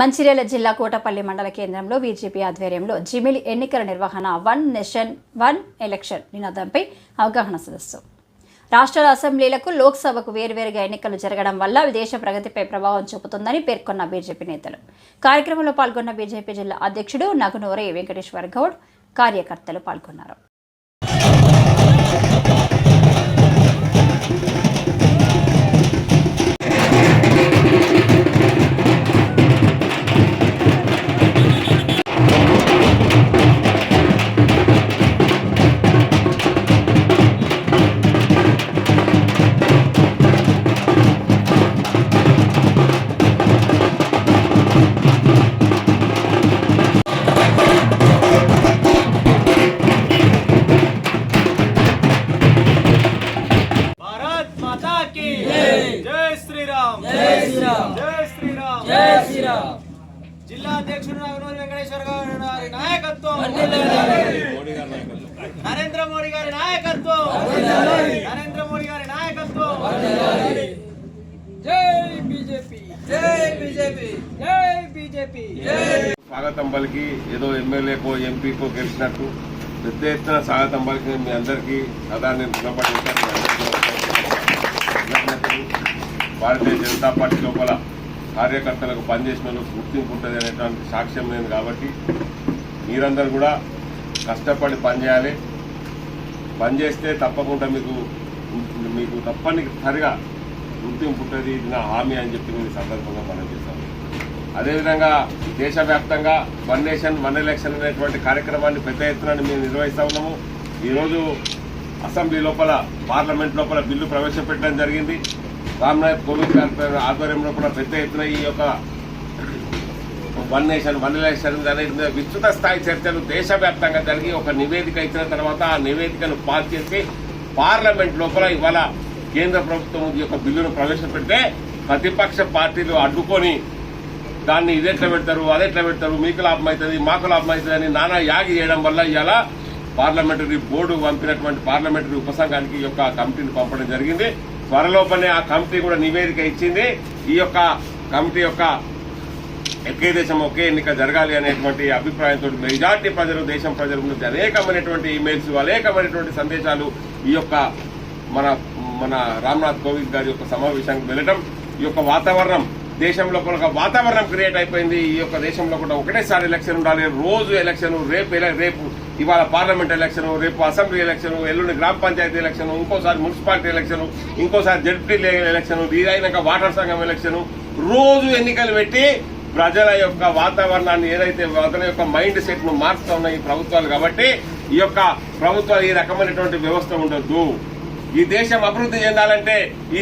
మంచిర్యాల జిల్లా కోటపల్లి మండల కేంద్రంలో బీజేపీ ఆధ్వర్యంలో జిమిలి ఎన్నికల నిర్వహణ వన్ నేషన్ వన్ ఎలక్షన్ నినాదంపై అవగాహన సదస్సు. రాష్ట్రాల అసెంబ్లీలకు లోక్సభకు వేర్వేరుగా ఎన్నికలు జరగడం వల్ల దేశ ప్రగతిపై ప్రభావం చూపుతుందని పేర్కొన్న బీజేపీ నేతలు. కార్యక్రమంలో పాల్గొన్న బీజేపీ జిల్లా అధ్యక్షుడు నగునూరే వెంకటేశ్వర్ గౌడ్ కార్యకర్తలు పాల్గొన్నారు. శ్రీరామ్. జై శ్రీరామ్. జై శ్రీరామ్. జిల్లా అధ్యక్షుడు నాగనూరి వెంకటేశ్వర గారి నాయకత్వం. నరేంద్ర మోడీ గారి నాయకత్వం. నరేంద్ర మోడీ గారి నాయకత్వం. జై బీజేపీ. జై బీజేపీ. జై బీజేపీ. స్వాగతం పలికి ఏదో ఎమ్మెల్యేకో ఎంపీకో గెలిచినట్టు పెద్ద ఎత్తున స్వాగతం పలికి మీ అందరికీ సదా నేను భారతీయ జనతా పార్టీ లోపల కార్యకర్తలకు పనిచేసిన గుర్తింపు ఉంటుంది అనేటువంటి సాక్ష్యం లేదు కాబట్టి మీరందరూ కూడా కష్టపడి పనిచేయాలి. పనిచేస్తే తప్పకుండా మీకు మీకు తప్పనిసరిగా గుర్తింపు ఉంటుంది ఇది నా హామీ అని చెప్పి నేను సందర్భంగా మనం చేస్తాను అదేవిధంగా దేశవ్యాప్తంగా వన్ నేషన్ వన్ ఎలక్షన్ అనేటువంటి కార్యక్రమాన్ని పెద్ద ఎత్తున మేము నిర్వహిస్తా ఉన్నాము. ఈరోజు అసెంబ్లీ లోపల పార్లమెంట్ లోపల బిల్లు ప్రవేశపెట్టడం జరిగింది. రామ్నాథ్ కోవింద్ గారి ఆధ్వర్యంలో కూడా పెద్ద ఎత్తున ఈ యొక్క వన్ నేషన్ వన్ ఎలక్షన్ అనేది మీద విస్తృత స్థాయి చర్చలు దేశవ్యాప్తంగా జరిగి ఒక నివేదిక ఇచ్చిన తర్వాత ఆ నివేదికను పాస్ చేసి పార్లమెంట్ లోపల ఇవాళ కేంద్ర ప్రభుత్వం ఈ యొక్క బిల్లును ప్రవేశపెడితే ప్రతిపక్ష పార్టీలు అడ్డుకొని దాన్ని ఇదెట్లా పెడతారు అదెట్లా పెడతారు మీకు లాభం అవుతుంది మాకు లాభం అవుతుంది అని నానా యాగి చేయడం వల్ల ఇవాళ పార్లమెంటరీ బోర్డు పంపినటువంటి పార్లమెంటరీ ఉపసంఘానికి ఈ యొక్క కమిటీని పంపడం జరిగింది. త్వరలోపనే ఆ కమిటీ కూడా నివేదిక ఇచ్చింది. ఈ యొక్క కమిటీ యొక్క ఒకే దేశం ఒకే ఎన్నిక జరగాలి అనేటువంటి అభిప్రాయంతో మెజార్టీ ప్రజలు దేశం ప్రజల నుంచి అనేకమైనటువంటి ఇమెయిల్స్ అనేకమైనటువంటి సందేశాలు ఈ యొక్క మన మన రామ్నాథ్ కోవింద్ గారి యొక్క సమావేశానికి వెళ్ళడం ఈ యొక్క వాతావరణం దేశంలో ఒక వాతావరణం క్రియేట్ అయిపోయింది. ఈ యొక్క దేశంలో కూడా ఒకటేసారి ఎలక్షన్ ఉండాలి. రోజు ఎలక్షన్ రేపు రేపు ఇవాళ పార్లమెంట్ ఎలక్షన్ రేపు అసెంబ్లీ ఎలక్షన్ ఎల్లుండి గ్రామ పంచాయతీ ఎలక్షన్ ఇంకోసారి మున్సిపాలిటీ ఎలక్షన్ ఇంకోసారి జడ్పీ ఎలక్షన్ ఇది అయినాక వాటర్ సంఘం ఎలక్షన్ రోజు ఎన్నికలు పెట్టి ప్రజల యొక్క వాతావరణాన్ని ఏదైతే ప్రజల యొక్క మైండ్ సెట్ను మార్చుతా ఉన్నాయి ఈ ప్రభుత్వాలు కాబట్టి ఈ యొక్క ప్రభుత్వాలు ఈ రకమైనటువంటి వ్యవస్థ ఉండొద్దు. ఈ దేశం అభివృద్ధి చెందాలంటే ఈ